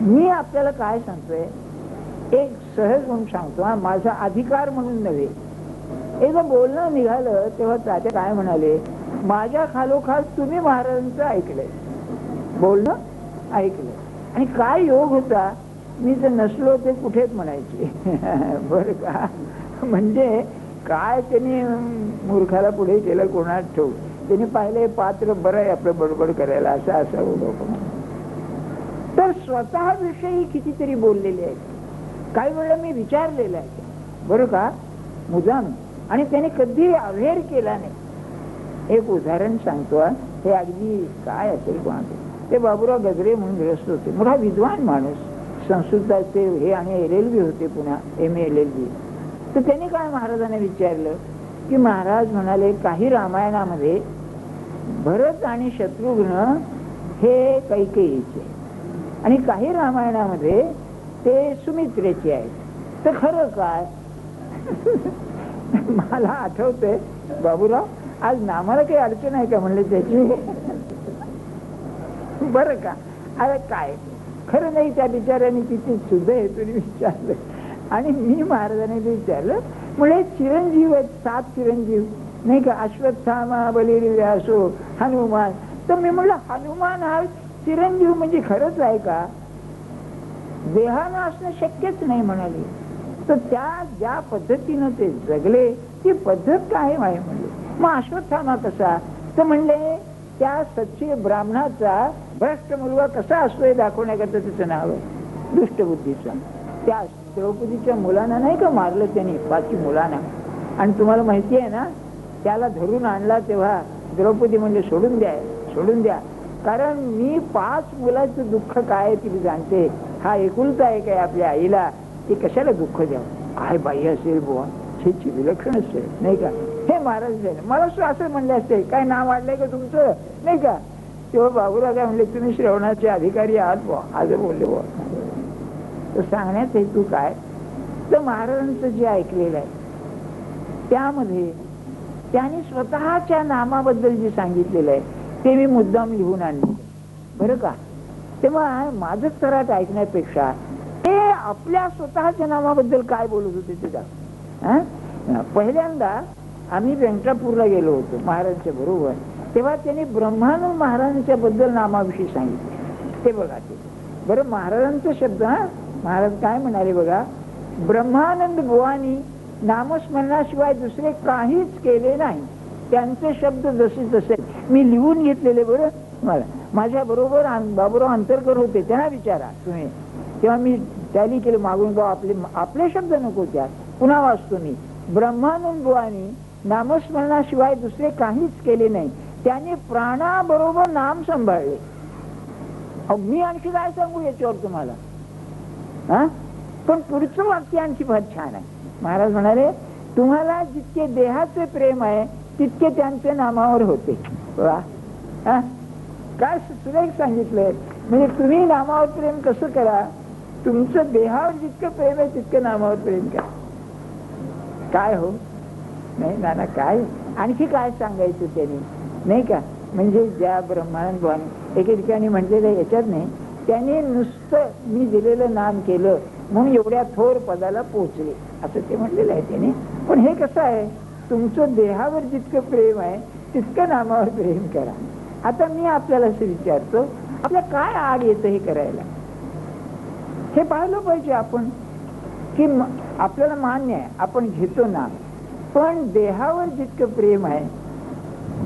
मी आपल्याला काय सांगतोय? एक सहज म्हणून सांगतो हा माझा अधिकार म्हणून नव्हे. एकदा बोलणं निघालं तेव्हा तात्या काय म्हणाले माझ्या खालोखाल तुम्ही महाराजांचं ऐकलंय. बोलणं ऐकलंय आणि काय योग होता? मी जर नसलो ते कुठेच म्हणायचे. बर का? म्हणजे काय त्यांनी मूर्खाला पुढे केलं कोणात ठेवू त्यांनी पाहिले पात्र बरं आहे आपलं बडबड करायला असं असं लोक तर स्वतः विषयी कितीतरी बोललेले आहेत. काही वेळेला मी विचारलेलं आहे. बरं का? मुदाम आणि त्याने कधी अवेअर केला नाही. एक उदाहरण सांगतो हे. अगदी काय असेल कोणाचं? ते बाबुराव गजरे म्हणून ग्रस्त होते. मोठा विद्वान माणूस. संस्कृताचे हे आणि एल एल बी होते पुन्हा एम एल एल बी. तर त्यांनी काय महाराजांना विचारलं? की महाराज म्हणाले काही रामायणामध्ये भरत आणि शत्रुघ्न हे कैकेयीचे आणि काही रामायणामध्ये ते सुमित्रेचे आहेत. तर खरं काय? मला आठवतंय बाबूराव आज नामाला काही अडचण आहे का म्हणले त्याची? बरं का? अरे काय? खरं नाही त्या बिचाऱ्याने किती सुद्धा हेतून विचारलं. आणि मी महाराजांनी विचारलं म्हणजे चिरंजीव आहेत सात चिरंजीव. नाही का अश्वत्थामा बलिर्व्यासो हनुमान. तर मी म्हणलं हनुमान हा चिरंजीव म्हणजे खरंच आहे का? देहानं असणं शक्यच नाही म्हणाले. तर त्या ज्या पद्धतीनं ते जगले ती पद्धत काय आहे म्हणले? मग अश्वत्थामा कसा? तर म्हणले त्या सच्चे ब्राह्मणाचा भ्रष्ट मुलगा कसा असतोय दाखवण्याकरता त्याचं नाव आहे. दुष्टबुद्धीचा. त्या द्रौपदीच्या मुलांना नाही का मारलं त्यांनी? पाचवी मुलांना. आणि तुम्हाला माहिती आहे ना त्याला धरून आणला तेव्हा द्रौपदी म्हणजे सोडून द्या सोडून द्या. कारण मी पाच मुलाचं दुःख काय ती जाणते. हा एकुलता आहे काय आपल्या आईला. ती कशाला दुःख द्यावं आय बाई असेल बुवा. छेची विलक्षण असेल नाही का? हे महाराज झाले मला सुद्धा असं म्हणले असते काय नाव वाढलंय का तुमचं? नाही का? तेव्हा बाबूला काय म्हणले तुम्ही श्रवणाचे अधिकारी आहात बुवा. आज बोलले बुवा. तर सांगण्यात हेतू काय? तर महाराजांचं जे ऐकलेलं आहे त्यामध्ये त्यांनी स्वतःच्या नामाबद्दल जे सांगितलेलं आहे ते मी मुद्दाम लिहून आणले. बरं का? तेव्हा माझं तराट ऐकण्यापेक्षा ते आपल्या स्वतःच्या नामाबद्दल काय बोलत होते ते जा पहिल्यांदा आम्ही व्यंकटापूरला गेलो होतो महाराजांच्या बरोबर. तेव्हा त्यांनी ब्रह्मानंद महाराजांच्या बद्दल नामाविषयी सांगितले. ते बघा ते. बरं महाराजांचा शब्द हा? महाराज काय म्हणाले बघा? ब्रह्मानंद बुवानी नामस्मरणाशिवाय दुसरे काहीच केले नाही. त्यांचे शब्द जसे तसे मी लिहून घेतलेले बरं. मला माझ्या बरोबर बाबूराव अंतरकर होते त्यांना विचारा तुम्ही. तेव्हा मी टॅली केलं मागून बा आपले आपले शब्द नको त्यात. पुन्हा वाचतो मी. ब्रह्मानंद नामस्मरणाशिवाय दुसरे काहीच केले नाही. त्यांनी प्राणाबरोबर नाम सांभाळले. मी आणखी काय सांगू याच्यावर तुम्हाला? हा? पण पुढचं वाक्य आणखी फार छान आहे. महाराज म्हणाले तुम्हाला जितके देहाचे प्रेम आहे तितके त्यांचे नामावर होते. वा. काय सुरेख सांगितलंय? म्हणजे तुम्ही नामावर प्रेम कसं करा? तुमचं देहावर जितकं प्रेम आहे तितकं नामावर प्रेम करा. काय हो? नाही नाना काय? आणखी काय सांगायचं त्यांनी? नाही का? म्हणजे ज्या ब्रह्मानंद भवानी एके ठिकाणी म्हटलेलं याच्यात नाही. त्याने नुसतं मी दिलेलं नाम केलं म्हणून एवढ्या थोर पदाला पोहोचले असं ते म्हटलेलं आहे त्याने. पण हे कसं आहे? तुमचं देहावर जितकं प्रेम आहे तितकं नामावर प्रेम करा. आता मी आपल्याला असं विचारतो आपल्या काय आड येतं हे करायला? हे पाहिलं पाहिजे आपण की आपल्याला मान्य आहे आपण घेतो नाम पण देहावर जितकं प्रेम आहे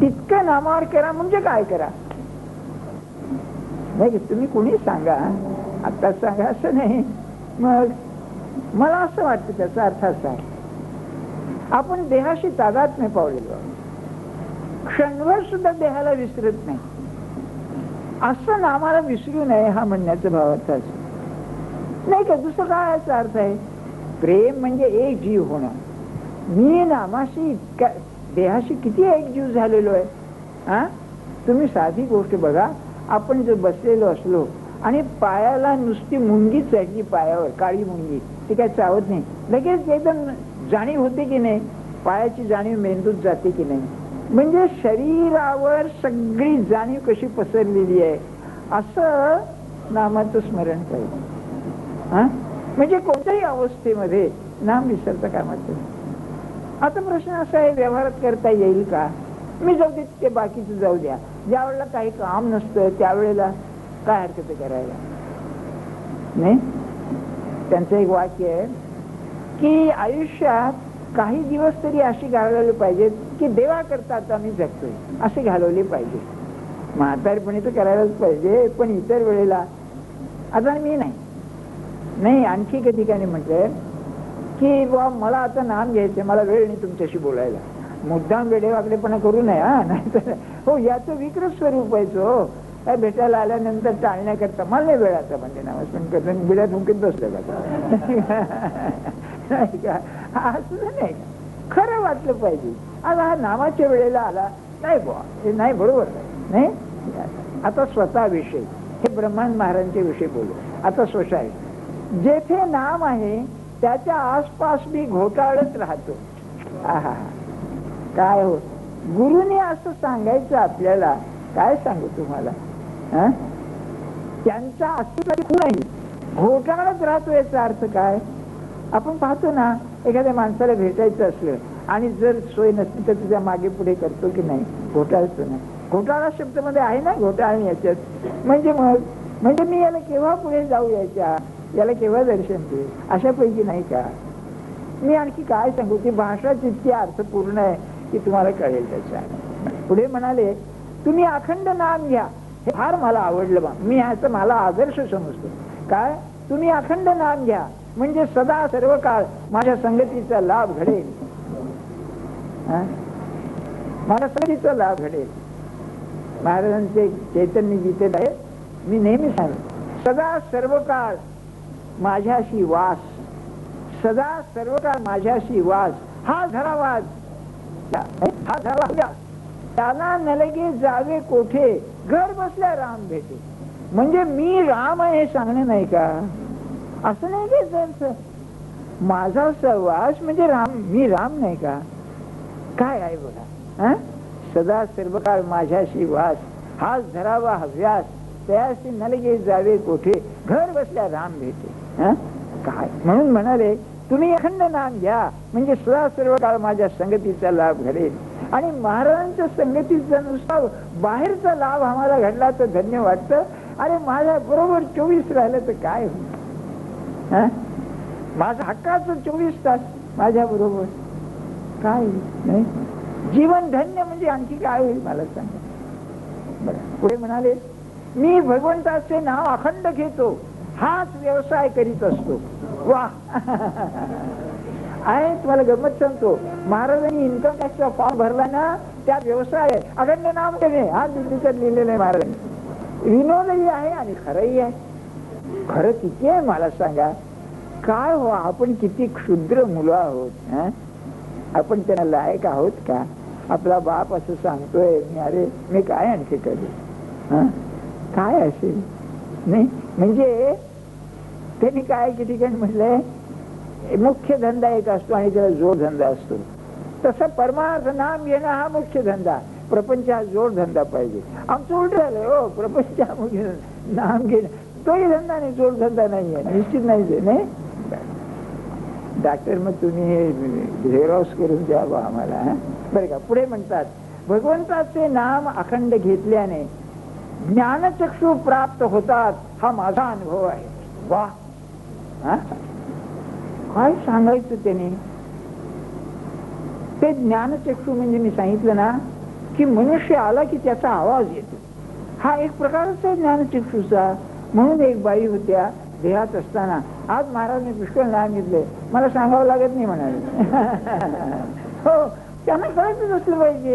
तितकं नामावर करा म्हणजे काय करा? नाही तुम्ही कोणी सांगा. आता सांगा असं नाही. मग मला असं वाटतं त्याचा अर्थ असा आहे. आपण देहाशी तादात्म्य पावलेलो. क्षणभर सुद्धा देहाला विसरत नाही. असं नामाला विसरू नये हा म्हणण्याचा भावार्थ नाही का दुसरं काय याचा अर्थ आहे? प्रेम म्हणजे एक जीव होणं. मी नामाशी इतक्या देहाशी किती एक जीव झालेलो आहे? हा तुम्ही साधी गोष्ट बघा. आपण जर बसलेलो असलो आणि पायाला नुसती मुंगी चढली पायावर काळी मुंगी ती काय चावत नाही. लगेच एकदम जाणीव होते की नाही? पायाची जाणीव मेंदूत जाते की नाही? म्हणजे शरीरावर सगळी जाणीव कशी पसरलेली आहे? असं नामाचं स्मरण पाहिजे म्हणजे कोणत्याही अवस्थेमध्ये नाम विसरता कामाचं आता प्रश्न असा आहे व्यवहारात करता येईल का? मी जाऊ दे ते बाकीचं जाऊ द्या. ज्या वेळेला काही काम नसतं त्यावेळेला काय हरकत आहे करायला? नाही? त्यांचं एक वाक्य आहे की आयुष्यात काही दिवस तरी अशी घालवली पाहिजेत की देवा करता आता मी जगतोय. असे घालवले पाहिजे. म्हातारपणी तर करायलाच पाहिजे पण इतर वेळेला आता मी नाही. नाही आणखी एका ठिकाणी म्हटलंय की बा मला आता नाम घ्यायचं मला वेळ नाही तुमच्याशी बोलायला. मुद्दाम वेडेवाकडेपणा करू नये हा नाहीतर हो याचं विक्र स्वरूप आहे हो. काय भेटायला आल्यानंतर टाळण्याकरता मला नाही वेळ आता म्हणजे नावास्पिन कसं बिड्यात मुकीत बसलं का नाही का असं नाही. खरं वाटलं पाहिजे. आता हा नामाच्या वेळेला आला. नाही बुवा हे नाही बरोबर नाही? आता स्वतःविषयी हे ब्रह्मांड महाराजांच्या विषयी बोलू. आता स्वशाय जेथे नाम आहे त्याच्या आसपास मी घोटाळत राहतो. काय हो? गुरुने असं सांगायचं आपल्याला. काय सांगू तुम्हाला? त्यांचा अस्तित्व खूप नाही. घोटाळत राहतो याचा अर्थ काय? आपण पाहतो ना एखाद्या माणसाला भेटायचं असलं आणि जर सोय नसली तर तुझ्या मागे पुढे करतो की नाही? घोटाळतो ना घोटाळा शब्दमध्ये आहे ना घोटाळा याच्यात. म्हणजे मग म्हणजे मी याला केव्हा पुढे जाऊ याच्या याला केव्हा दर्शन दे अशापैकी नाही का? मी आणखी काय सांगू? की भाषा जितकी अर्थपूर्ण आहे की तुम्हाला कळेल त्याच्या पुढे म्हणाले तुम्ही अखंड नाम घ्या. हे फार मला आवडलं बा. मी ह्याचं मला आदर्श समजतो. काय? तुम्ही अखंड नाम घ्या. म्हणजे सदा सर्व काळ माझ्या संगतीचा लाभ घडेल. माझ्या संगतीचा लाभ घडेल. महाराजांचे चैतन्य गीतेत आहे. मी नेहमी सांग सदा सर्व काळ माझ्याशी वास. सदा सर्व काळ माझ्याशी वास. हा धरावाज. हा धरावा त्याला नलगे जावे कोठे? घर बसल्या राम भेटे म्हणजे मी राम आहे हे सांगणे नाही का? असं नाही की त्यांचं? माझा सहवास म्हणजे राम मी राम नाही का? काय आहे बघा हा? सदा सर्व काळ माझ्याशी वास हाच धरावा हव्यास त्याशी नलगे जावे कोठे? घर बसल्या राम भेटे काय? म्हणून म्हणाले तुम्ही अखंड नाम घ्या म्हणजे सदा सर्व काळ माझ्या संगतीचा लाभ घडेल. आणि महाराजांच्या संगतीचा नुसार बाहेरचा लाभ आम्हाला घडला तर धन्य वाटतं. अरे माझ्या बरोबर चोवीस राहिलं तर काय होईल? माझा हक्काच चोवीस तास माझ्या बरोबर काय? नाही? जीवन धन्य म्हणजे आणखी काय होईल मला सांगा. बरं पुढे म्हणाले मी भगवंताचे नाव अखंड घेतो हाच व्यवसाय करीत असतो. वा आहे तुम्हाला गमत सांगतो. महाराजांनी इन्कम टॅक्सचा फॉर्म भरला ना त्या व्यवसाय अखंड नाम घेणे हा दिल्लीच्यात लिहिलेलं आहे महाराजांनी. विनोदही आहे आणि खरंही आहे. खरं किती आहे मला सांगा? काय हो आपण किती क्षुद्र मुलं आहोत आपण त्यांना लायक आहोत का? आपला बाप असं सांगतोय मी अरे मी काय आणखी करू? काय असेल? नाही म्हणजे त्यांनी काय किती ठिकाणी म्हटलंय? मुख्य धंदा एक असतो आणि त्याला जोड धंदा असतो. तसं परमार्थ नाम घेणं हा मुख्य धंदा. प्रपंच हा जोड धंदा पाहिजे. आमचं उलट झालंय हो प्रपंच हा मुख्य नाम घेणं. तोही धंदा नाही जोड धंदा नाहीये निश्चित नाही ते, नाही डॉक्टर मग तुम्ही हे झेरॉक्स करून द्या बा आम्हाला बरं का पुढे म्हणतात भगवंताचे नाम अखंड घेतल्याने ज्ञानचक्षु प्राप्त होतात हा माझा अनुभव आहे वा हा? काय सांगायचं त्याने ते ज्ञानचक्षु म्हणजे मी सांगितलं ना की मनुष्य आला की त्याचा आवाज येतो हा एक प्रकारच आहे ज्ञानचक्षुचा म्हणून एक बाई होत्या देहात असताना. आज महाराजने पुष्कळ नाम घेतले. मला सांगावं लागत नाही म्हणाले. हो त्यांना कळतच असलं पाहिजे.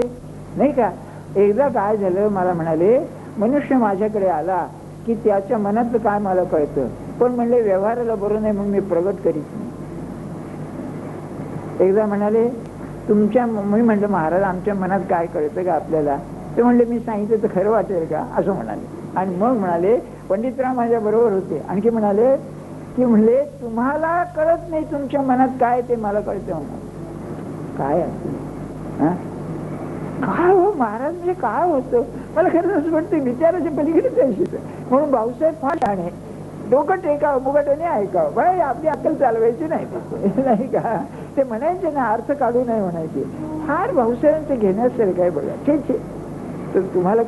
नाही का? एकदा काय झालं मला म्हणाले मनुष्य माझ्याकडे आला की त्याच्या मनातलं काय मला कळतं. पण म्हणले व्यवहाराला बरं नाही म्हणून मी प्रगट करीत नाही. एकदा म्हणाले तुमच्या मी म्हणलं महाराज आमच्या मनात काय कळतं का आपल्याला? ते म्हणले मी सांगितलं तर खरं वाटेल का? असं म्हणाले. आणि मग म्हणाले पंडितराव माझ्या बरोबर होते. आणखी म्हणाले की म्हणले तुम्हाला कळत नाही तुमच्या मनात काय ते मला कळतं हो म्हणा काय काय हो महाराज म्हणजे काय होतं? मला खरं असं वाटतं विचाराच्या पलीकडे ते म्हणून भाऊसाहेब फार आणे डोकं टेकावं मुगटाने ऐकावं. बरं आपली अक्कल चालवायची नाही. नाही का? ते म्हणायचे ना अर्थ काढू नाही म्हणायचे. फार भाऊसाहेबांचं घेण्यासारखं आहे बघा. ठीक आहे. तर तुम्हाला